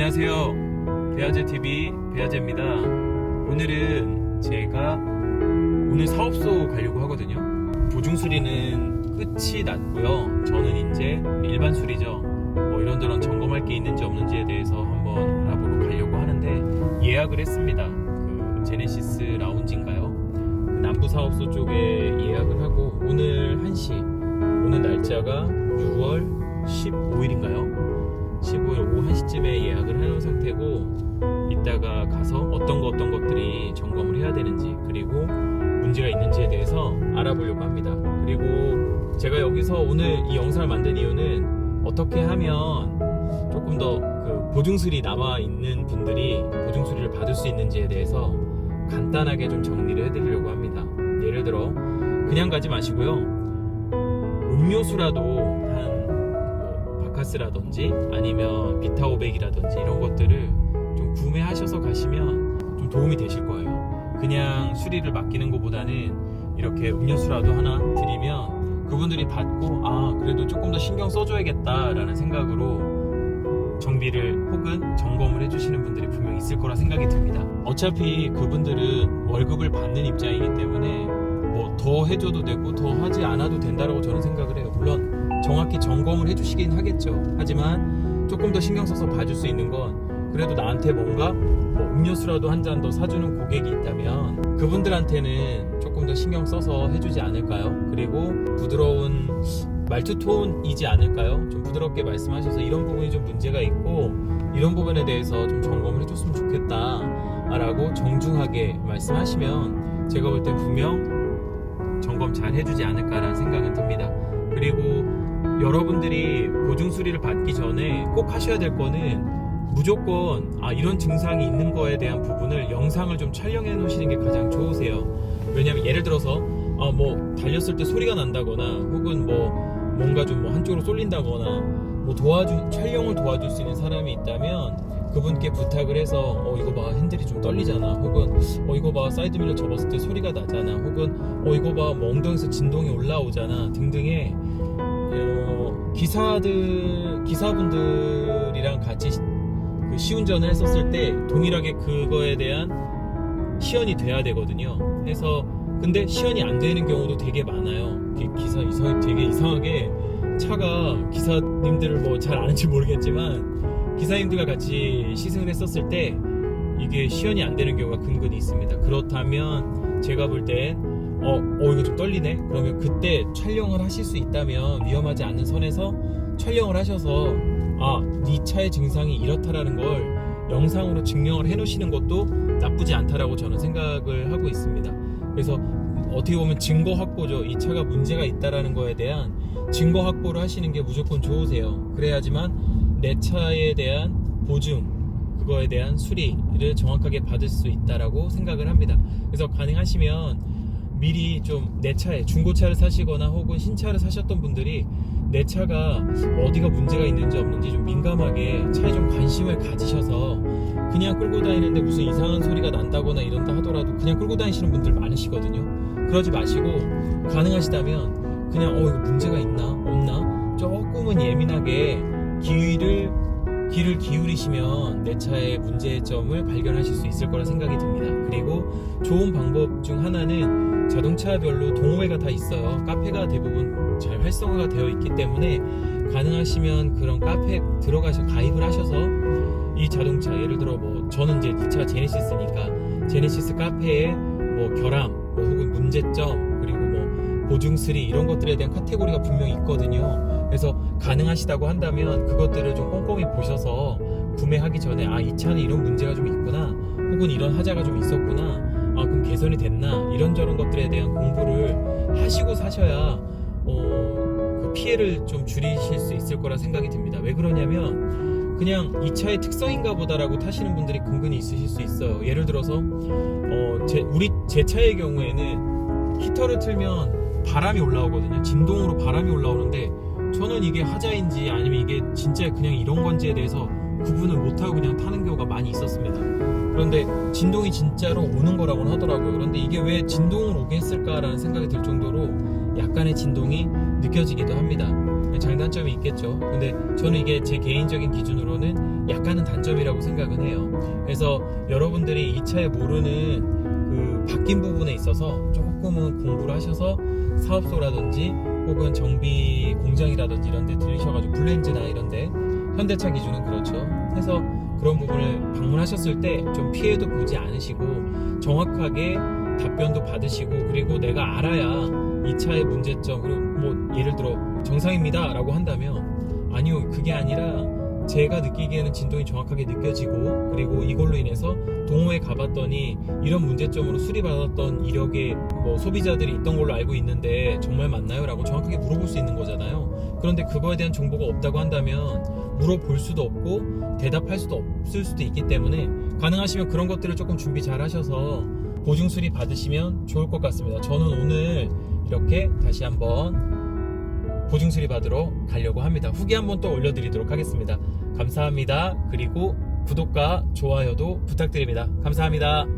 안녕하세요. 배아제 TV 배아제입니다. 오늘은 제가 오늘 사업소 가려고 하거든요. 보증 수리는 끝이 났고요. 저는 이제 일반 수리죠. 뭐 이런저런 점검할 게 있는지 없는지에 대해서 한번 알아보러 가려고 하는데 예약을 했습니다. 그 제네시스 라운지인가요? 그 남부 사업소 쪽에 예약을 하고 오늘 1시 오는 날짜가 6월 15일인가요? 15일 오후 1시쯤에 예약을 해놓은 상태고 이따가 가서 어떤 거 어떤 것들이 점검을 해야 되는지 그리고 문제가 있는지에 대해서 알아보려고 합니다. 그리고 제가 여기서 오늘 이 영상을 만든 이유는 어떻게 하면 조금 더 그 보증술이 남아 있는 분들이 보증술이를 받을 수 있는지에 대해서 간단하게 좀 정리를 해드리려고 합니다. 예를 들어 그냥 가지 마시고요. 음료수라도 한뭐 바카스라든지 아니면 비타오백이라든지 이런 것들을 좀 구매하셔서 가시면 좀 도움이 되실 거예요. 그냥 수리를 맡기는 것보다는 이렇게 음료수라도 하나 드리면 그분들이 받고 아 그래도 조금 더 신경 써줘야겠다라는 생각으로 정비를 혹은 점검을 해주시는 분들이 분명 있을 거라 생각이 듭니다. 어차피 그분들은 월급을 받는 입장이기 때문에 뭐 더 해줘도 되고 더 하지 않아도 된다라고 저는 생각을 해요. 물론 정확히 점검을 해주시긴 하겠죠. 하지만 조금 더 신경 써서 봐줄 수 있는 건 그래도 나한테 뭔가 뭐 음료수라도 한 잔 더 사주는 고객이 있다면 그분들한테는 조금 더 신경 써서 해주지 않을까요? 그리고 부드러운 말투 톤이지 않을까요? 좀 부드럽게 말씀하셔서 이런 부분이 좀 문제가 있고 이런 부분에 대해서 좀 점검을 해줬으면 좋겠다라고 정중하게 말씀하시면 제가 볼 때 분명 점검 잘 해주지 않을까라는 생각은 듭니다. 그리고 여러분들이 보증 수리를 받기 전에 꼭 하셔야 될 거는 무조건 아 이런 증상이 있는 거에 대한 부분을 영상을 좀 촬영해 놓으시는 게 가장 좋으세요. 왜냐면 예를 들어서 아 뭐 달렸을 때 소리가 난다거나 혹은 뭐 뭔가 좀 뭐 한쪽으로 쏠린다거나 뭐 도와주 촬영을 도와줄 수 있는 사람이 있다면 그분께 부탁을 해서 어 이거 봐 핸들이 좀 떨리잖아. 혹은 어 이거 봐 사이드미러 접었을 때 소리가 나잖아. 혹은 어 이거 봐뭐 엉덩이에서 진동이 올라오잖아. 등등의 어, 기사들 기사분들이랑 같이 시- 그 시운전을 했었을 때 동일하게 그거에 대한 시연이 돼야 되거든요. 해서 근데 시연이 안 되는 경우도 되게 많아요. 기- 기사 이상 되게 이상하게 차가 기사님들을 뭐 잘 아는지 모르겠지만 기사님들과 같이 시승을 했었을 때 이게 시연이 안 되는 경우가 근근히 있습니다. 그렇다면 제가 볼땐 어, 어 이거 좀 떨리네. 그러면 그때 촬영을 하실 수 있다면 위험하지 않는 선에서 촬영을 하셔서 아, 네 차의 증상이 이렇다라는 걸 영상으로 증명을 해 놓으시는 것도 나쁘지 않다라고 저는 생각을 하고 있습니다. 그래서 어떻게 보면 증거 확보죠. 이 차가 문제가 있다라는 거에 대한 증거 확보를 하시는 게 무조건 좋으세요. 그래야지만 내 차에 대한 보증 그거에 대한 수리를 정확하게 받을 수 있다라고 생각을 합니다. 그래서 가능하시면 미리 좀 내 차에 중고차를 사시거나 혹은 신차를 사셨던 분들이 내 차가 어디가 문제가 있는지 없는지 좀 민감하게 차에 좀 관심을 가지셔서 그냥 끌고 다니는데 무슨 이상한 소리가 난다거나 이런다 하더라도 그냥 끌고 다니시는 분들 많으시거든요. 그러지 마시고 가능하시다면 그냥 어 이거 문제가 있나 없나 조금은 예민하게 귀를 귀를 기울이시면 내 차의 문제점을 발견하실 수 있을 거라 생각이 듭니다. 그리고 좋은 방법 중 하나는 자동차별로 동호회가 다 있어요. 카페가 대부분 잘 활성화가 되어 있기 때문에 가능하시면 그런 카페 들어가셔 가입을 하셔서 이 자동차 예를 들어 뭐 저는 이제 이 차 제네시스니까 제네시스 카페에 뭐 결함 뭐 혹은 문제점 그리고 뭐 보증 수리 이런 것들에 대한 카테고리가 분명히 있거든요. 그래서 가능하시다고 한다면 그것들을 좀 꼼꼼히 보셔서 구매하기 전에 아 이 차는 이런 문제가 좀 있구나 혹은 이런 하자가 좀 있었구나 아 그럼 개선이 됐나? 이런저런 것들에 대한 공부를 하시고 사셔야 어, 그 피해를 좀 줄이실 수 있을 거라 생각이 듭니다. 왜 그러냐면 그냥 이 차의 특성인가 보다라고 타시는 분들이 근근히 있으실 수 있어요. 예를 들어서 어, 제, 우리 제 차의 경우에는 히터를 틀면 바람이 올라오거든요. 진동으로 바람이 올라오는데 저는 이게 하자인지 아니면 이게 진짜 그냥 이런 건지에 대해서 구분을 못하고 그냥 타는 경우가 많이 있었습니다. 그런데 진동이 진짜로 오는 거라고는 하더라고요. 그런데 이게 왜 진동을 오게 했을까라는 생각이 들 정도로 약간의 진동이 느껴지기도 합니다. 장단점이 있겠죠. 근데 저는 이게 제 개인적인 기준으로는 약간은 단점이라고 생각은 해요. 그래서 여러분들이 이 차에 모르는 그 바뀐 부분에 있어서 조금은 공부를 하셔서 사업소라든지 혹은 정비 공장이라든지 이런 데 들리셔가지고 블렌즈나 이런 데 현대차 기준은 그렇죠. 해서 그런 부분을 방문하셨을 때 좀 피해도 보지 않으시고 정확하게 답변도 받으시고 그리고 내가 알아야 이 차의 문제점 그리고 뭐 예를 들어 정상입니다 라고 한다면 아니요 그게 아니라 제가 느끼기에는 진동이 정확하게 느껴지고 그리고 이걸로 인해서 동호회 가봤더니 이런 문제점으로 수리받았던 이력의 뭐 소비자들이 있던 걸로 알고 있는데 정말 맞나요? 라고 정확하게 물어볼 수 있는 거잖아요 그런데 그거에 대한 정보가 없다고 한다면 물어볼 수도 없고 대답할 수도 없을 수도 있기 때문에 가능하시면 그런 것들을 조금 준비 잘 하셔서 보증 수리 받으시면 좋을 것 같습니다 저는 오늘 이렇게 다시 한번 보증 수리 받으러 가려고 합니다. 후기 한번 또 올려드리도록 하겠습니다. 감사합니다. 그리고 구독과 좋아요도 부탁드립니다. 감사합니다.